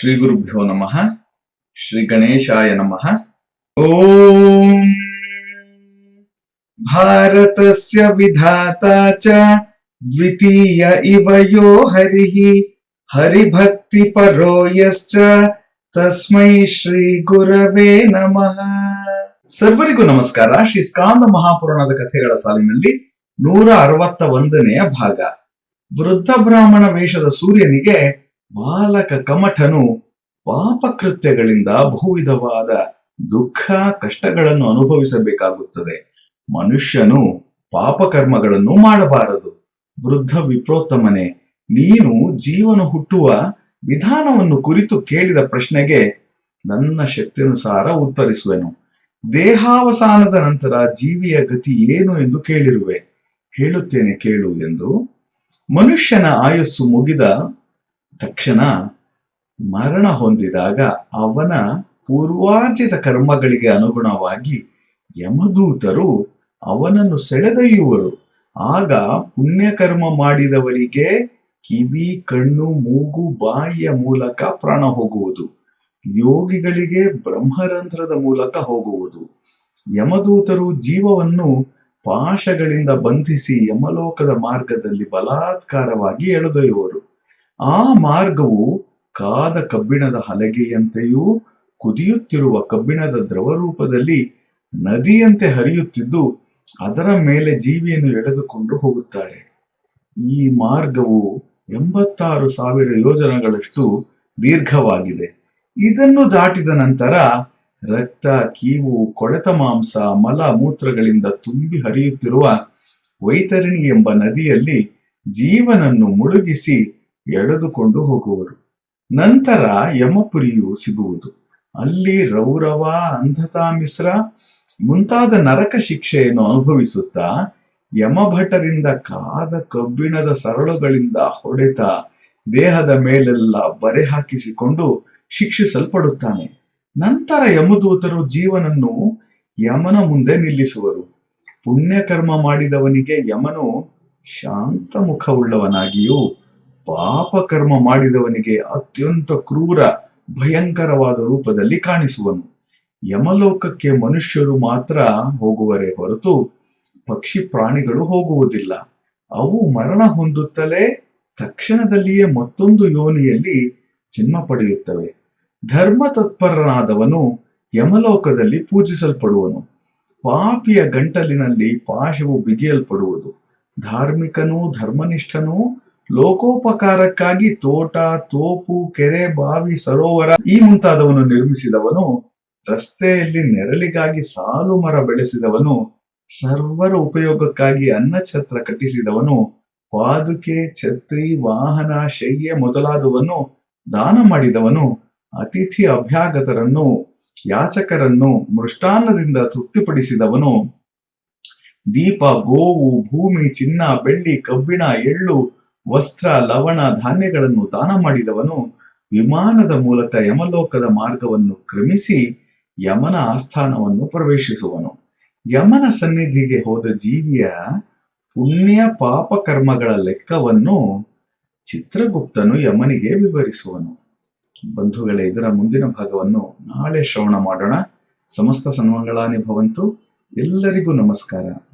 ಶ್ರೀ ಗುರುಭ್ಯೋ ನಮಃ. ಶ್ರೀ ಗಣೇಶಾಯ ನಮಃ. ಓಂ. ಭಾರತಸ್ಯ ವಿಧಾತಾ ಚ. ದ್ವಿತೀಯ ಇವ ಯೋ ಹರಿ. ಹರಿಭಕ್ತಿ ಪರೋ ಯಶ್ಚ ತಸ್ಮೈ ಶ್ರೀ ಗುರವೇ ನಮಃ. ಸರ್ವರಿಗೂ ನಮಸ್ಕಾರ. ಶ್ರೀ ಸ್ಕಾಂದ ಮಹಾಪುರಾಣದ ಕಥೆಗಳ ಸಾಲಿನಲ್ಲಿ ನೂರ ಅರವತ್ತ ಒಂದನೆಯ ಭಾಗ. ವೃದ್ಧ ಬ್ರಾಹ್ಮಣ ವೇಷದ ಸೂರ್ಯನಿಗೆ ಬಾಲಕ ಕಮಠನು ಪಾಪಕೃತ್ಯಗಳಿಂದ ಬಹುವಿಧವಾದ ದುಃಖ ಕಷ್ಟಗಳನ್ನು ಅನುಭವಿಸಬೇಕಾಗುತ್ತದೆ. ಮನುಷ್ಯನು ಪಾಪಕರ್ಮಗಳನ್ನು ಮಾಡಬಾರದು. ವೃದ್ಧ ವಿಪ್ರೋತ್ತಮನೆ, ನೀನು ಜೀವನ ಹುಟ್ಟುವ ವಿಧಾನವನ್ನು ಕುರಿತು ಕೇಳಿದ ಪ್ರಶ್ನೆಗೆ ನನ್ನ ಶಕ್ತಿಯನುಸಾರ ಉತ್ತರಿಸುವೆನು. ದೇಹಾವಸಾನದ ನಂತರ ಜೀವಿಯ ಗತಿ ಏನು ಎಂದು ಕೇಳಿರುವೆ. ಹೇಳುತ್ತೇನೆ ಕೇಳು ಎಂದು. ಮನುಷ್ಯನ ಆಯಸ್ಸು ಮುಗಿದ ತಕ್ಷಣ ಮರಣ ಹೊಂದಿದಾಗ ಅವನ ಪೂರ್ವಾರ್ಜಿತ ಕರ್ಮಗಳಿಗೆ ಅನುಗುಣವಾಗಿ ಯಮದೂತರು ಅವನನ್ನು ಸೆಳೆದೊಯ್ಯುವರು. ಆಗ ಪುಣ್ಯಕರ್ಮ ಮಾಡಿದವರಿಗೆ ಕಿವಿ, ಕಣ್ಣು, ಮೂಗು, ಬಾಯಿಯ ಮೂಲಕ ಪ್ರಾಣ ಹೋಗುವುದು. ಯೋಗಿಗಳಿಗೆ ಬ್ರಹ್ಮರಂಧ್ರದ ಮೂಲಕ ಹೋಗುವುದು. ಯಮದೂತರು ಜೀವವನ್ನು ಪಾಶಗಳಿಂದ ಬಂಧಿಸಿ ಯಮಲೋಕದ ಮಾರ್ಗದಲ್ಲಿ ಬಲಾತ್ಕಾರವಾಗಿ ಎಳೆದೊಯ್ಯುವರು. ಆ ಮಾರ್ಗವು ಕಾದ ಕಬ್ಬಿಣದ ಹಲಗೆಯಂತೆಯೂ ಕುದಿಯುತ್ತಿರುವ ಕಬ್ಬಿಣದ ದ್ರವ ರೂಪದಲ್ಲಿ ನದಿಯಂತೆ ಹರಿಯುತ್ತಿದ್ದು ಅದರ ಮೇಲೆ ಜೀವಿಯನ್ನು ಎಳೆದುಕೊಂಡು ಹೋಗುತ್ತಾರೆ. ಈ ಮಾರ್ಗವು ಎಂಬತ್ತಾರು ಸಾವಿರ ಯೋಜನಗಳಷ್ಟು ದೀರ್ಘವಾಗಿದೆ. ಇದನ್ನು ದಾಟಿದ ನಂತರ ರಕ್ತ, ಕೀವು, ಕೊಳೆತ ಮಾಂಸ, ಮಲ ಮೂತ್ರಗಳಿಂದ ತುಂಬಿ ಹರಿಯುತ್ತಿರುವ ವೈತರಣಿ ಎಂಬ ನದಿಯಲ್ಲಿ ಜೀವನನ್ನು ಮುಳುಗಿಸಿ ಎಳೆದುಕೊಂಡು ಹೋಗುವರು. ನಂತರ ಯಮಪುರಿಯು ಸಿಗುವುದು. ಅಲ್ಲಿ ರೌರವ ಅಂಧತಾ ಮಿಶ್ರ ಮುಂತಾದ ನರಕ ಶಿಕ್ಷೆಯನ್ನು ಅನುಭವಿಸುತ್ತಾ ಯಮಭಟರಿಂದ ಕಾದ ಕಬ್ಬಿಣದ ಸರಳುಗಳಿಂದ ಹೊಡೆತ ದೇಹದ ಮೇಲೆಲ್ಲ ಬರೆ ಹಾಕಿಸಿಕೊಂಡು ಶಿಕ್ಷಿಸಲ್ಪಡುತ್ತಾನೆ. ನಂತರ ಯಮದೂತರು ಜೀವನನ್ನು ಯಮನ ಮುಂದೆ ನಿಲ್ಲಿಸುವರು. ಪುಣ್ಯಕರ್ಮ ಮಾಡಿದವನಿಗೆ ಯಮನು ಶಾಂತ ಮುಖವುಳ್ಳವನಾಗಿಯೂ ಪಾಪಕರ್ಮ ಮಾಡಿದವನಿಗೆ ಅತ್ಯಂತ ಕ್ರೂರ, ಭಯಂಕರವಾದ ರೂಪದಲ್ಲಿ ಕಾಣಿಸುವನು. ಯಮಲೋಕಕ್ಕೆ ಮನುಷ್ಯರು ಮಾತ್ರ ಹೋಗುವರೇ ಹೊರತು ಪಕ್ಷಿ ಪ್ರಾಣಿಗಳು ಹೋಗುವುದಿಲ್ಲ. ಅವು ಮರಣ ಹೊಂದುತ್ತಲೇ ತಕ್ಷಣದಲ್ಲಿಯೇ ಮತ್ತೊಂದು ಯೋನಿಯಲ್ಲಿ ಜನ್ಮ ಪಡೆಯುತ್ತವೆ. ಧರ್ಮ ತತ್ಪರನಾದವನು ಯಮಲೋಕದಲ್ಲಿ ಪೂಜಿಸಲ್ಪಡುವನು. ಪಾಪಿಯ ಗಂಟಲಿನಲ್ಲಿ ಪಾಶವು ಬಿಗಿಯಲ್ಪಡುವುದು. ಧಾರ್ಮಿಕನೂ ಧರ್ಮನಿಷ್ಠನೂ ಲೋಕೋಪಕಾರಕ್ಕಾಗಿ ತೋಟ, ತೋಪು, ಕೆರೆ, ಬಾವಿ, ಸರೋವರ ಈ ಮುಂತಾದವನು ನಿರ್ಮಿಸಿದವನು, ರಸ್ತೆಯಲ್ಲಿ ನೆರಳಿಗಾಗಿ ಸಾಲು ಮರ ಬೆಳೆಸಿದವನು, ಸರ್ವರ ಉಪಯೋಗಕ್ಕಾಗಿ ಅನ್ನ ಛತ್ರ ಕಟ್ಟಿಸಿದವನು, ಪಾದುಕೆ, ಛತ್ರಿ, ವಾಹನ, ಶಯ್ಯ ಮೊದಲಾದವನ್ನು ದಾನ ಮಾಡಿದವನು, ಅತಿಥಿ ಅಭ್ಯಾಗತರನ್ನು, ಯಾಚಕರನ್ನು, ಮೃಷ್ಟಾನ್ನದಿಂದ ತೃಪ್ತಿಪಡಿಸಿದವನು. ದೀಪ, ಗೋವು, ಭೂಮಿ, ಚಿನ್ನ, ಬೆಳ್ಳಿ, ಕಬ್ಬಿಣ, ಎಳ್ಳು ವಸ್ತ್ರ, ಲವಣ, ಧಾನ್ಯಗಳನ್ನು ದಾನ ಮಾಡಿದವನು ವಿಮಾನದ ಮೂಲಕ ಯಮಲೋಕದ ಮಾರ್ಗವನ್ನು ಕ್ರಮಿಸಿ ಯಮನ ಆಸ್ಥಾನವನ್ನು ಪ್ರವೇಶಿಸುವನು. ಯಮನ ಸನ್ನಿಧಿಗೆ ಹೋದ ಜೀವಿಯ ಪುಣ್ಯ ಪಾಪ ಕರ್ಮಗಳ ಲೆಕ್ಕವನ್ನು ಚಿತ್ರಗುಪ್ತನು ಯಮನಿಗೆ ವಿವರಿಸುವನು. ಬಂಧುಗಳೇ, ಇದರ ಮುಂದಿನ ಭಾಗವನ್ನು ನಾಳೆ ಶ್ರವಣ ಮಾಡೋಣ. ಸಮಸ್ತ ಸನ್ಮಂಗಳಾನಿ ಭವಂತು, ಎಲ್ಲರಿಗೂ ನಮಸ್ಕಾರ.